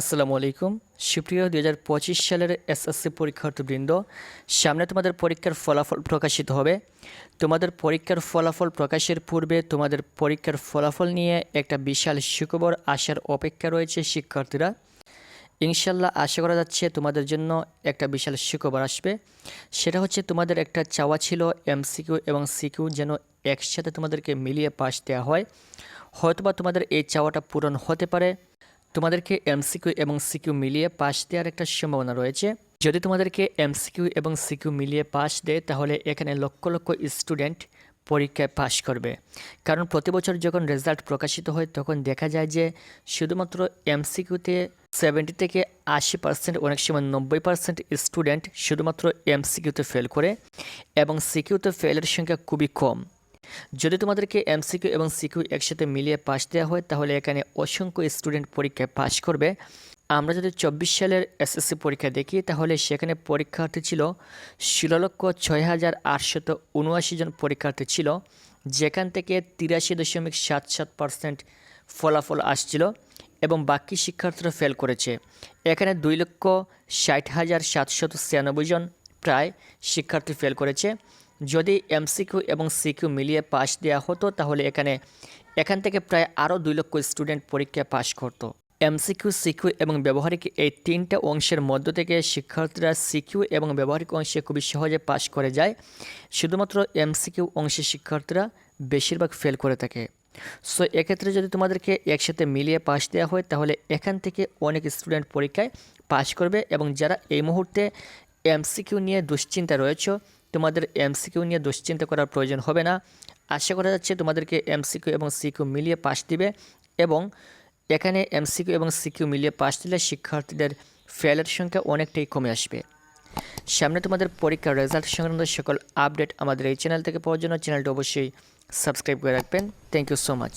আসসালামু আলাইকুম। সুপ্রিয় দুই হাজার পঁচিশ সালের এসএসসি পরীক্ষার্থীবৃন্দ, সামনে তোমাদের পরীক্ষার ফলাফল প্রকাশিত হবে। তোমাদের পরীক্ষার ফলাফল প্রকাশের পূর্বে তোমাদের পরীক্ষার ফলাফল নিয়ে একটা বিশাল সুখবর আসার অপেক্ষা রয়েছে শিক্ষার্থীরা। ইনশাল্লাহ আশা করা যাচ্ছে তোমাদের জন্য একটা বিশাল সুখবর আসবে। সেটা হচ্ছে তোমাদের একটা চাওয়া ছিল এমসিকিউ এবং সিকিউ যেন একসাথে তোমাদেরকে মিলিয়ে পাশ দেওয়া হয়। হয়তোবা তোমাদের এই চাওয়াটা পূরণ হতে পারে। তোমাদেরকে এমসিকিউ এবং সিকিউ মিলিয়ে পাশ দেওয়ার একটা সম্ভাবনা রয়েছে। যদি তোমাদেরকে এমসিকিউ এবং সিকিউ মিলিয়ে পাশ দেয়, তাহলে এখানে লক্ষ লক্ষ স্টুডেন্ট পরীক্ষায় পাশ করবে। কারণ প্রতি বছর যখন রেজাল্ট প্রকাশিত হয়, তখন দেখা যায় যে শুধুমাত্র এমসিকিউতে সেভেন্টি থেকে আশি পার্সেন্ট, অনেক সময় নব্বই পার্সেন্ট স্টুডেন্ট শুধুমাত্র এমসিকিউতে ফেল করে এবং সিকিউতে ফেলের সংখ্যা খুবই কম। যদি তোমাদেরকে এমসিকিউ এবং সিকিউ একসাথে মিলিয়ে পাশ দেওয়া হয়, তাহলে এখানে অসংখ্য স্টুডেন্ট পরীক্ষায় পাশ করবে। আমরা যদি চব্বিশ সালের এসএসসি পরীক্ষা দেখি, তাহলে সেখানে পরীক্ষার্থী ছিল ষোলো লক্ষ ছয় হাজার আটশত উনআশি জন পরীক্ষার্থী ছিল, যেখান থেকে তিরাশি দশমিক সাত সাত পার্সেন্ট ফলাফল আসছিল এবং বাকি শিক্ষার্থীরা ফেল করেছে। এখানে দুই লক্ষ ষাট হাজার সাতশত ছিয়ানব্বই জন প্রায় শিক্ষার্থী ফেল করেছে। যদি এমসিকিউ এবং সিকিউ মিলিয়ে পাশ দেওয়া হতো, তাহলে এখানে, এখান থেকে প্রায় আরও দুই লক্ষ স্টুডেন্ট পরীক্ষায় পাশ করতো। এমসিকিউ, সিকিউ এবং ব্যবহারিক এই তিনটা অংশের মধ্য থেকে শিক্ষার্থীরা সিকিউ এবং ব্যবহারিক অংশে খুবই সহজে পাশ করে যায়। শুধুমাত্র এমসিকিউ অংশে শিক্ষার্থীরা বেশিরভাগ ফেল করে থাকে। সো, এক্ষেত্রে যদি তোমাদেরকে একসাথে মিলিয়ে পাশ দেওয়া হয়, তাহলে এখান থেকে অনেক স্টুডেন্ট পরীক্ষায় পাশ করবে এবং যারা এই মুহূর্তে এমসিকিউ নিয়ে দুশ্চিন্তা রয়েছে তোমাদের এমসিকিউ নিয়ে দুশ্চিন্তা করার প্রয়োজন হবে না। আশা করা যাচ্ছে তোমাদেরকে এমসিকিউ এবং সিকিউ মিলিয়ে পাশ দিবে এবং এখানে এমসিকিউ এবং সিকিউ মিলিয়ে পাশ দিলে শিক্ষার্থীদের ফেলের সংখ্যা অনেকটাই কমে আসবে। সামনে তোমাদের পরীক্ষার রেজাল্ট সংক্রান্ত সকল আপডেট আমাদের এই চ্যানেল থেকে পাওয়ার জন্য চ্যানেলটি অবশ্যই সাবস্ক্রাইব করে রাখবেন। Thank you so much